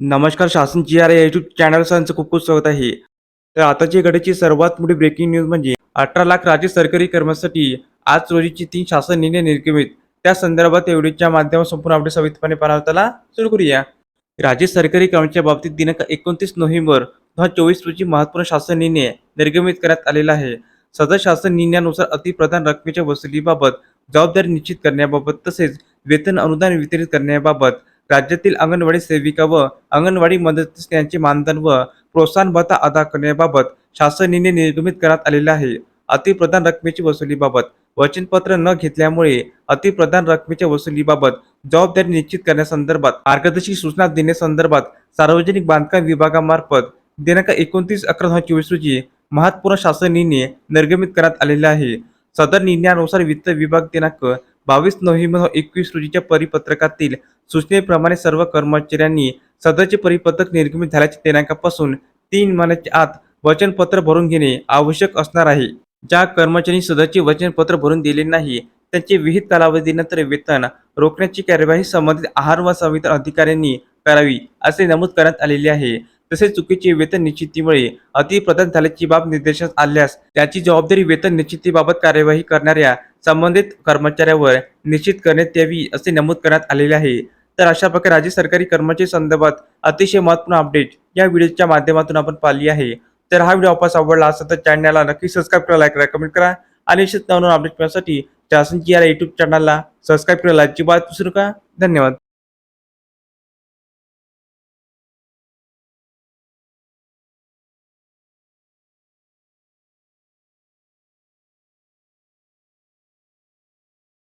नमस्कार शासन G R या युट्यूब चॅनलचं खूप खूप स्वागत आहे. तर आताची घडीची सर्वात मोठी ब्रेकिंग न्यूज म्हणजे अठरा लाख राज्य सरकारी कर्मचारी आज रोजीची तीन शासन निर्णय निर्गमित. त्या संदर्भात एवढीच्या माध्यमात माध्यमातून संपूर्ण अपडेट सविस्तरपणे पाहण्याला सुरू करूया. राज्य सरकारी कर्मचाऱ्या बाबतीत दिनांक एकोणतीस नोव्हेंबर दोन हजार चोवीस रोजी महत्त्वपूर्ण शासन निर्णय निर्गमित करण्यात आलेला आहे. सदर शासन निर्णयानुसार अतिप्रधान रकमेच्या वसुलीबाबत जबाबदारी निश्चित करण्याबाबत तसेच वेतन अनुदान वितरित करण्याबाबत राज्यातील अंगणवाडी सेविका व अंगणवाडी मदतनीस यांचे मानधन व प्रोत्साहन भत्ता अदा करण्याबाबत शासनाने निर्गमित करण्यात आलेला आहे. अतिप्रधान रकमेची वसुलीबाबत वचनपत्र न घेतल्यामुळे अतिप्रधान रकमेच्या वसुलीबाबत जबाबदारी निश्चित करण्यासंदर्भात मार्गदर्शक सूचना देण्यासंदर्भात सार्वजनिक बांधकाम विभागामार्फत दिनांक एकोणतीस अकरा दोन चोवीस रोजी महत्त्वपूर्ण शासन निर्णय निर्गमित करण्यात आलेला आहे. सदर निर्णयानुसार वित्त विभाग दिनांक बावीस नोव्हेंबर एकवीस रोजीच्या परिपत्रकातील सूचनेप्रमाणे सर्व कर्मचाऱ्यांनी सदरचे परिपत्रक निर्गमित झाल्याच्या दिनांकापासून तीन महिन्याच्या आत वचनपत्र भरून घेणे आवश्यक असणार आहे. ज्या कर्मचारी सदरचे वचनपत्र भरून दिले नाही त्यांचे विहित कालावधीनंतर वेतन रोखण्याची कार्यवाही संबंधित आहार व संविधान अधिकाऱ्यांनी करावी असे नमूद करण्यात आलेले आहे. तसेच चुकीचे वेतन निश्चितीमुळे अतिप्रदान झाल्याची बाब निर्देशात आल्यास त्याची जबाबदारी वेतन निश्चितीबाबत कार्यवाही करणाऱ्या संबंधित कर्मचाऱ्यावर निश्चित करण्यात यावी असे नमूद करण्यात आलेले आहे. तर अशा प्रकारे राज्य सरकारी कर्मचारी संदर्भात अतिशय महत्त्वपूर्ण अपडेट या व्हिडिओच्या माध्यमातून आपण पाहिली आहे. तर हा व्हिडिओ आपण आवडला असेल तर चॅनलला नक्की सबस्क्राईब करा लाईक करा कमेंट करा आणि असेच नवीन अपडेट मिळण्यासाठी शासनची या युट्यूब चॅनलला सबस्क्राईब करायला अजिबात विसरू का धन्यवाद.